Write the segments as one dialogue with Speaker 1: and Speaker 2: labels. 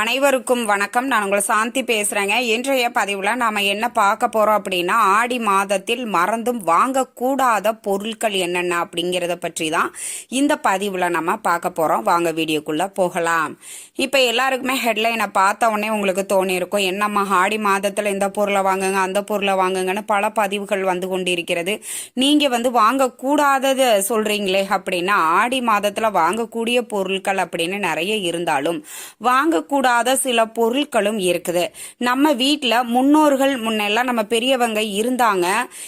Speaker 1: அனைவருக்கும் வணக்கம். நான் உங்களை சாந்தி பேசுகிறேங்க இன்றைய பதிவில் நாம் என்ன பார்க்க போகிறோம் அப்படின்னா ஆடி மாதத்தில் மறந்தும் வாங்கக்கூடாத பொருட்கள் என்னென்ன அப்படிங்கிறத பற்றி தான் இந்த பதிவில் நம்ம பார்க்க போகிறோம் வாங்க வீடியோக்குள்ளே போகலாம். இப்போ எல்லாருக்குமே ஹெட்லைனை பார்த்த உடனே உங்களுக்கு தோணியிருக்கும். என்னம்மா ஆடி மாதத்தில் இந்த பொருளை வாங்குங்க அந்த பொருளை வாங்குங்கன்னு பல பதிவுகள் வந்து கொண்டிருக்கிறது. நீங்கள் வந்து வாங்கக்கூடாதது சொல்கிறீங்களே அப்படின்னா ஆடி மாதத்தில் வாங்கக்கூடிய பொருட்கள் அப்படின்னு நிறைய இருந்தாலும் கூடாத சில பொருட்களும் இருக்குது. நம்ம வீட்டில் முன்னோர்கள் முன்னெல்லாம் நம்ம பெரியவங்க இருந்தாங்க.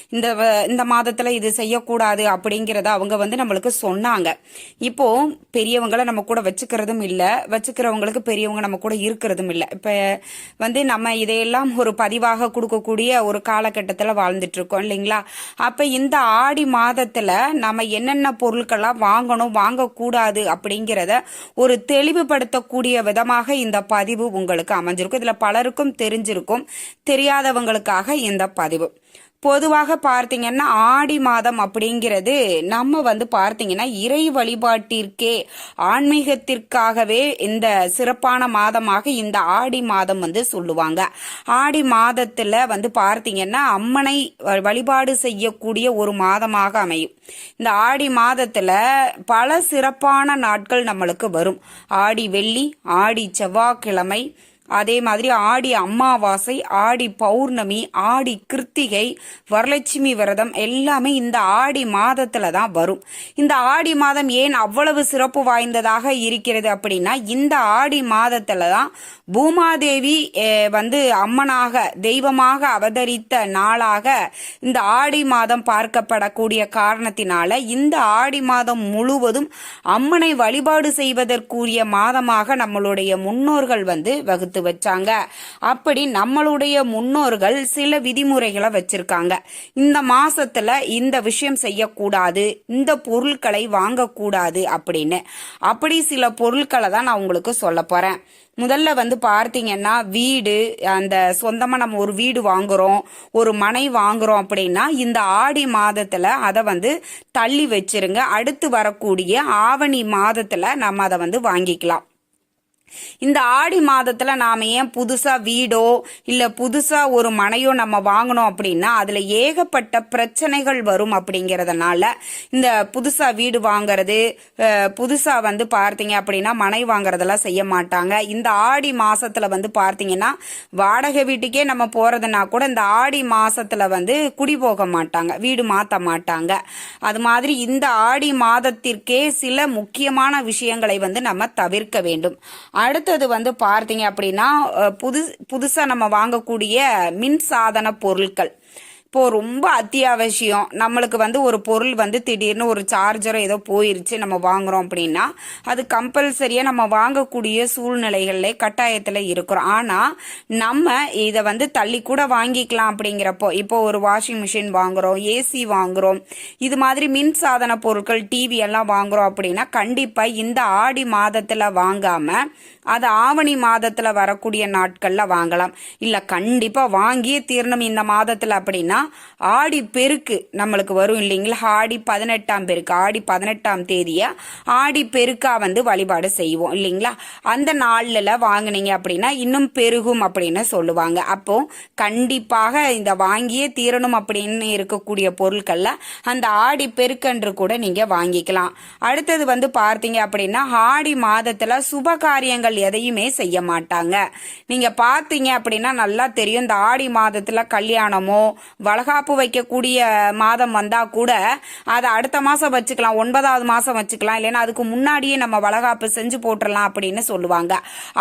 Speaker 1: இந்த வ- இந்த மாதத்தில் இது செய்யக்கூடாது அப்படிங்கிறத அவங்க வந்து நம்மளுக்கு சொன்னாங்க. இப்போ பெரியவங்களை நம்ம கூட வச்சுக்கிறதும் இல்லை. வச்சுக்கிறவங்களுக்கு பெரியவங்க நம்ம கூட இருக்கிறதும் இல்லை. இப்போ வந்து நம்ம இதையெல்லாம் ஒரு பதிவாக கொடுக்கக்கூடிய ஒரு காலகட்டத்தில் வாழ்ந்துட்டு இருக்கோம் இல்லைங்களா? அப்போ இந்த ஆடி மாதத்தில் நம்ம என்னென்ன பொருட்கள்லாம் வாங்கணும் வாங்கக்கூடாது அப்படிங்கிறத ஒரு தெளிவுபடுத்தக்கூடிய விதமாக இந்த பதிவு உங்களுக்கு அமைஞ்சிருக்கும். இதில் பலருக்கும் தெரிஞ்சிருக்கும். தெரியாதவங்களுக்காக இந்த பதிவு. பொதுவாக பார்த்தீங்கன்னா ஆடி மாதம் அப்படிங்கிறது நம்ம வந்து பார்த்தீங்கன்னா இறை வழிபாட்டிற்கே ஆன்மீகத்திற்காகவே இந்த சிறப்பான மாதமாக இந்த ஆடி மாதம் வந்து சொல்லுவாங்க. ஆடி மாதத்தில் வந்து பார்த்தீங்கன்னா அம்மனை வ- வழிபாடு செய்யக்கூடிய ஒரு மாதமாக அமையும். இந்த ஆடி மாதத்தில் பல சிறப்பான நாட்கள் நம்மளுக்கு வரும். ஆடி வெள்ளி ஆடி செவ்வாய்க்கிழமை அதே மாதிரி ஆடி அமாவாசை ஆடி பௌர்ணமி ஆடி கிருத்திகை வரலட்சுமி விரதம் எல்லாமே இந்த ஆடி மாதத்துல தான் வரும். இந்த ஆடி மாதம் ஏன் அவ்வளவு சிறப்பு வாய்ந்ததாக இருக்கிறது அப்படின்னா இந்த ஆடி மாதத்துல தான் பூமாதேவி வந்து அம்மனாக தெய்வமாக அவதரித்த நாளாக இந்த ஆடி மாதம் பார்க்கப்படக்கூடிய காரணத்தினால இந்த ஆடி மாதம் முழுவதும் அம்மனை வழிபாடு செய்வதற்குரிய மாதமாக நம்மளுடைய முன்னோர்கள் வந்து வகுத்து வச்சாங்க. அப்படி நம்மளுடைய முன்னோர்கள் சில விதிமுறைகளை வச்சிருக்காங்க. இந்த மாசத்துல இந்த விஷயம் செய்யக்கூடாது இந்த பொருட்களை வாங்கக்கூடாது அப்படின்னு. அப்படி சில பொருட்களை தான் நான் உங்களுக்கு சொல்ல போறேன். முதல்ல வந்து பார்த்தீங்கன்னா வீடு அந்த சொந்தமாக நம்ம ஒரு வீடு வாங்குறோம் ஒரு மனை வாங்குறோம் அப்படின்னா இந்த ஆடி மாதத்தில் அதை வந்து தள்ளி வச்சிருங்க. அடுத்து வரக்கூடிய ஆவணி மாதத்தில் நம்ம அதை வந்து வாங்கிக்கலாம். இந்த ஆடி மாதத்துல நாம ஏன் புதுசா வீடோ இல்ல புதுசா ஒரு மனையோ நம்ம வாங்கணும் அப்படின்னா அதுல ஏகப்பட்ட பிரச்சனைகள் வரும் அப்படிங்கறதுனால இந்த புதுசா வீடு வாங்குறது புதுசாக புதுசா வந்து பார்த்தீங்க அப்படின்னா மனை வாங்குறதெல்லாம் செய்ய மாட்டாங்க. இந்த ஆடி மாசத்துல வந்து பார்த்தீங்கன்னா வாடகை வீட்டுக்கே நம்ம போறதுனா கூட இந்த ஆடி மாசத்துல வந்து குடி போக மாட்டாங்க வீடு மாத்த மாட்டாங்க. அது மாதிரி இந்த ஆடி மாதத்திற்கே சில முக்கியமான விஷயங்களை வந்து நம்ம தவிர்க்க வேண்டும். அடுத்தது வந்து பார்த்தீங்க அப்படின்னா புது புதுசாக நம்ம வாங்கக்கூடிய மின் சாதன பொருட்கள். இப்போ ரொம்ப அத்தியாவசியம். நம்மளுக்கு வந்து ஒரு பொருள் வந்து திடீர்னு ஒரு சார்ஜரோ ஏதோ போயிருச்சு நம்ம வாங்குறோம் அப்படின்னா அது கம்பல்சரியாக நம்ம வாங்கக்கூடிய சூழ்நிலைகளில் கட்டாயத்தில் இருக்கிறோம். ஆனால் நம்ம இதை வந்து தள்ளி கூட வாங்கிக்கலாம் அப்படிங்கிறப்போ இப்போ ஒரு வாஷிங் மிஷின் வாங்குறோம் ஏசி வாங்குறோம் இது மாதிரி மின் சாதன பொருட்கள் டிவி எல்லாம் வாங்குறோம் அப்படின்னா கண்டிப்பாக இந்த ஆடி மாதத்தில் வாங்காமல் அது ஆவணி மாதத்தில் வரக்கூடிய நாட்களில் வாங்கலாம். இல்லை கண்டிப்பாக வாங்கியே தீரணும் இந்த மாதத்தில் அப்படின்னா ஆடி பெருக்கு நம்மளுக்கு வரும் இல்லைங்களா? ஆடி பதினெட்டாம் பெருக்கு ஆடி பதினெட்டாம் தேதியை ஆடி பெருக்கா வந்து வழிபாடு செய்வோம் இல்லைங்களா? அந்த நாளில் வாங்கினீங்க அப்படின்னா இன்னும் பெருகும் அப்படின்னு சொல்லுவாங்க. அப்போ கண்டிப்பாக இந்த வாங்கியே தீரணும் அப்படின்னு இருக்கக்கூடிய பொருட்கள்ல அந்த ஆடி பெருக்கன்று கூட நீங்க வாங்கிக்கலாம். அடுத்தது வந்து பார்த்தீங்க அப்படின்னா ஆடி மாதத்துல சுப காரியங்கள் எதையுமே செய்ய மாட்டாங்க. நீங்க பார்த்தீங்க அப்படின்னா நல்லா தெரியும். இந்த ஆடி மாதத்துல கல்யாணமோ வளகாப்பு வைக்கக்கூடிய மாதம் வந்தா கூட அதை அடுத்த மாதம் வச்சுக்கலாம் ஒன்பதாவது மாதம் வச்சுக்கலாம். இல்லைன்னா அதுக்கு முன்னாடியே நம்ம வளகாப்பு செஞ்சு போட்டுடலாம் அப்படின்னு சொல்லுவாங்க.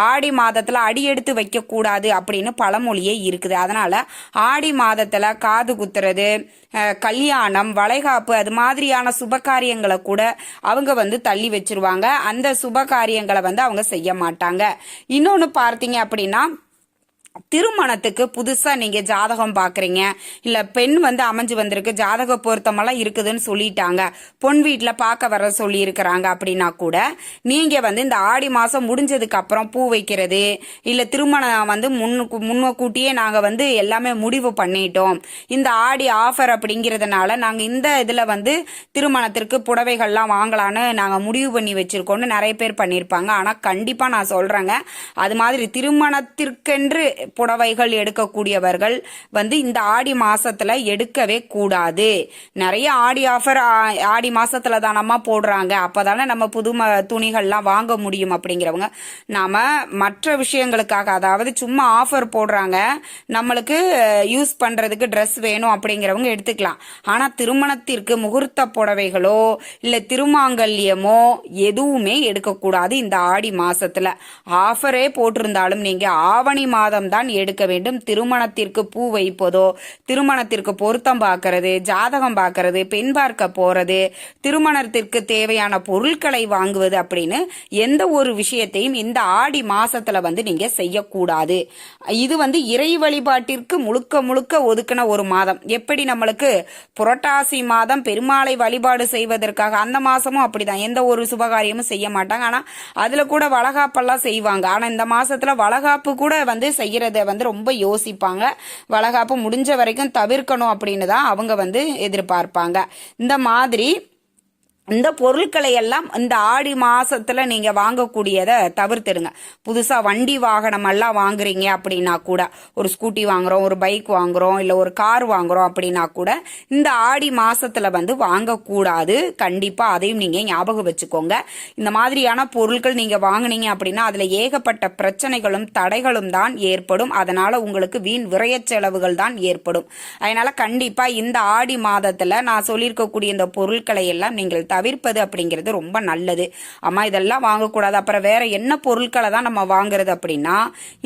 Speaker 1: ஆடி மாதத்தில் அடி எடுத்து வைக்கக்கூடாது அப்படின்னு பழமொழியே இருக்குது. அதனால ஆடி மாதத்தில் காது குத்துறது கல்யாணம் வளைகாப்பு அது மாதிரியான சுப காரியங்களை கூட அவங்க வந்து தள்ளி வச்சிருவாங்க. அந்த சுப காரியங்களை வந்து அவங்க செய்ய மாட்டாங்க. இன்னொன்று பார்த்தீங்க அப்படின்னா திருமணத்துக்கு புதுசா நீங்க ஜாதகம் பாக்குறீங்க. இல்ல பெண் வந்து அமைஞ்சு வந்திருக்கு ஜாதக பொருத்தமெல்லாம் இருக்குதுன்னு சொல்லிட்டாங்க. பொன் வீட்டுல பார்க்க வர சொல்லி இருக்கிறாங்க அப்படின்னா கூட நீங்க வந்து இந்த ஆடி மாசம் முடிஞ்சதுக்கு அப்புறம் பூ வைக்கிறது இல்ல திருமணம் வந்து முன்னுக்கு கூட்டியே நாங்க வந்து எல்லாமே முடிவு பண்ணிட்டோம். இந்த ஆடி ஆஃபர் அப்படிங்கிறதுனால நாங்க இந்த இதுல வந்து திருமணத்திற்கு புடவைகள்லாம் வாங்கலான்னு நாங்க முடிவு பண்ணி வச்சிருக்கோம்னு நிறைய பேர் பண்ணியிருப்பாங்க. ஆனா கண்டிப்பா நான் சொல்றேங்க அது மாதிரி திருமணத்திற்கென்று புடவைகள் எடுக்கக்கூடியவர்கள் வந்து இந்த ஆடி மாசத்துல எடுக்கவே கூடாது. நிறைய ஆடி ஆஃபர் ஆடி மாசத்துல தானம்மா போடுறாங்க. அப்பதானே நம்ம புது ம- துணிகள்லாம் வாங்க முடியும் அப்படிங்கிறவங்க. நாம மற்ற விஷயங்களுக்காக அதாவது சும்மா ஆஃபர் போடுறாங்க. நம்மளுக்கு யூஸ் பண்றதுக்கு ட்ரெஸ் வேணும் அப்படிங்கிறவங்க எடுத்துக்கலாம். ஆனா திருமணத்திற்கு முகூர்த்த புடவைகளோ இல்ல திருமாங்கல்யமோ எதுவுமே எடுக்கக்கூடாது இந்த ஆடி மாசத்துல. ஆஃபரே போட்டிருந்தாலும் நீங்க ஆவணி மாதம் தான் எடுக்க வேண்டும். திருமணத்திற்கு பூ வைப்பதோ திருமணத்திற்கு பொருத்தம் பார்க்கறது ஜாதகம் பார்க்கறது பெண் பார்க்க போறது திருமணத்திற்கு தேவையான பொருட்களை வாங்குவது அப்படின்னு எந்த ஒரு விஷயத்தையும் இந்த ஆடி மாசத்துல வந்து நீங்க செய்யக்கூடாது. இது வந்து இறை வழிபாட்டிற்கு முழுக்க முழுக்க ஒதுக்கின ஒரு மாதம். எப்படி நம்மளுக்கு? புரட்டாசி மாதம் பெருமாளை வழிபாடு செய்வதற்காக. அந்த மாசமும் அப்படிதான். எந்த ஒரு சுபகாரியமும் செய்ய மாட்டாங்க. ஆனா அதுல கூட வளகாப்பெல்லாம் செய்வாங்க. ஆனா இந்த மாசத்துல வளகாப்பு கூட வந்து செய்யறத வந்து ரொம்ப யோசிப்பாங்க. வளகாப்பு முடிஞ்ச வரைக்கும் தவிர்க்கணும் அப்படின்னு தான் அவங்க வந்து எதிர்பார்ப்பாங்க. இந்த மாதிரி இந்த பொருட்களை எல்லாம் இந்த ஆடி மாசத்துல நீங்க வாங்கக்கூடியதை தவிர்த்துடுங்க. புதுசா வண்டி வாகனம் எல்லாம் வாங்குறீங்க அப்படின்னா கூட ஒரு ஸ்கூட்டி வாங்குறோம் ஒரு பைக் வாங்குறோம் இல்ல ஒரு கார் வாங்குறோம் அப்படின்னா கூட இந்த ஆடி மாசத்துல வந்து வாங்கக்கூடாது. கண்டிப்பா அதையும் நீங்க ஞாபகம் வச்சுக்கோங்க. இந்த மாதிரியான பொருட்கள் நீங்க வாங்குனீங்க அப்படின்னா அதுல ஏகப்பட்ட பிரச்சனைகளும் தடைகளும் தான் ஏற்படும். அதனால உங்களுக்கு வீண் விரைய செலவுகள் தான் ஏற்படும். அதனால கண்டிப்பா இந்த ஆடி மாதத்துல நான் சொல்லியிருக்கக்கூடிய இந்த பொருட்களை எல்லாம் நீங்கள் தவிர்ப்பது அப்படிங்கிறது ரொம்ப நல்லது. அம்மா இதெல்லாம் வாங்கக்கூடாது. அப்புறம் வேற என்ன பொருட்களை தான் நம்ம வாங்குறது அப்படின்னா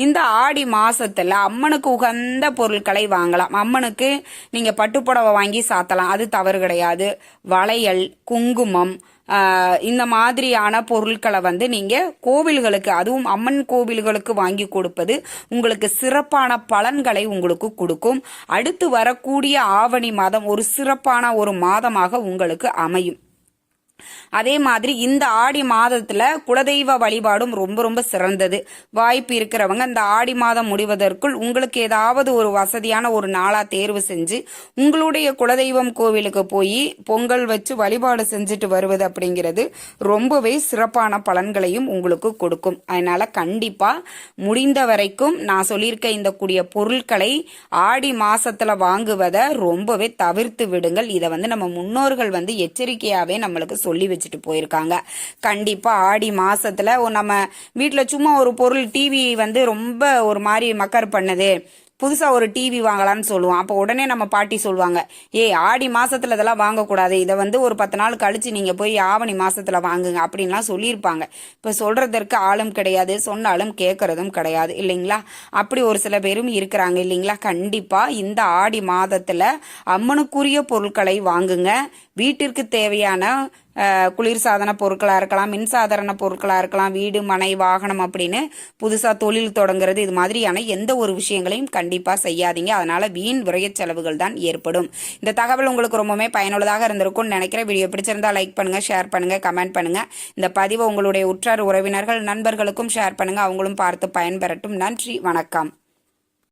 Speaker 1: இந்த ஆடி மாசத்துல அம்மனுக்கு உகந்த பொருட்களை வாங்கலாம். அம்மனுக்கு நீங்க பட்டுப்புடவை வாங்கி சாத்தலாம். அது தவறு கிடையாது. வளையல் குங்குமம் இந்த மாதிரியான பொருட்களை வந்து நீங்கள் கோவில்களுக்கு அதுவும் அம்மன் கோவில்களுக்கு வாங்கி கொடுப்பது உங்களுக்கு சிறப்பான பலன்களை உங்களுக்கு கொடுக்கும். அடுத்து வரக்கூடிய ஆவணி மாதம் ஒரு சிறப்பான ஒரு மாதமாக உங்களுக்கு அமையும். அதே மாதிரி இந்த ஆடி மாதத்துல குலதெய்வ வழிபாடும் ரொம்ப ரொம்ப சிறந்தது. வாய்ப்பு இருக்கிறவங்க இந்த ஆடி மாதம் முடிவதற்குள் உங்களுக்கு ஏதாவது ஒரு வசதியான ஒரு நாளா தேர்வு செஞ்சு உங்களுடைய குலதெய்வம் கோவிலுக்கு போய் பொங்கல் வச்சு வழிபாடு செஞ்சுட்டு வருவது அப்படிங்கிறது ரொம்பவே சிறப்பான பலன்களையும் உங்களுக்கு கொடுக்கும். அதனால கண்டிப்பா முடிந்த வரைக்கும் நான் சொல்லியிருக்க இந்த கூடிய பொருட்களை ஆடி மாசத்துல வாங்குவதை ரொம்பவே தவிர்த்து விடுங்கள். இதை வந்து நம்ம முன்னோர்கள் வந்து எச்சரிக்கையாவே நம்மளுக்கு சொல்லி வச்சுட்டு போயிருக்காங்க. கண்டிப்பா ஆடி மாசத்துல நம்ம வீட்டில் சும்மா ஒரு பொருள் டிவி வந்து ரொம்ப ஒரு மாதிரி மக்கர் பண்ணுது. புதுசாக ஒரு டிவி வாங்கலாம்னு சொல்லுவோம். அப்போ உடனே நம்ம பாட்டி சொல்லுவாங்க ஏய் ஆடி மாதத்தில் இதெல்லாம் வாங்கக்கூடாது. இதை வந்து ஒரு பத்து நாள் கழிச்சு நீங்கள் போய் ஆவணி மாதத்தில் வாங்குங்க. அப்படின்லாம் சொல்லியிருப்பாங்க. இப்போ சொல்கிறதற்கு ஆளும் கிடையாது சொன்னாலும் கேட்குறதும் கிடையாது இல்லைங்களா? அப்படி ஒரு சில பேரும் இருக்கிறாங்க இல்லைங்களா? கண்டிப்பாக இந்த ஆடி மாதத்தில் அம்மனுக்குரிய பொருட்களை வாங்குங்க. வீட்டிற்கு தேவையான குளிர்சாதன பொருட்களாக இருக்கலாம் மின்சாதாரண பொருட்களாக இருக்கலாம் வீடு மனை வாகனம் அப்படின்னு புதுசாக தொழில் தொடங்குறது இது மாதிரியான எந்த ஒரு விஷயங்களையும் கண்டிப்பாக செய்யாதீங்க. அதனால் வீண் விரைய செலவுகள் தான் ஏற்படும். இந்த தகவல் உங்களுக்கு ரொம்பவுமே பயனுள்ளதாக இருந்திருக்கும்னு நினைக்கிறேன். வீடியோ பிடிச்சிருந்தா லைக் பண்ணுங்கள் ஷேர் பண்ணுங்கள் கமெண்ட் பண்ணுங்க. இந்த பதிவை உங்களுடைய உற்றார் உறவினர்கள் நண்பர்களுக்கும் ஷேர் பண்ணுங்கள் அவங்களும் பார்த்து பயன்பெறட்டும். நன்றி வணக்கம்.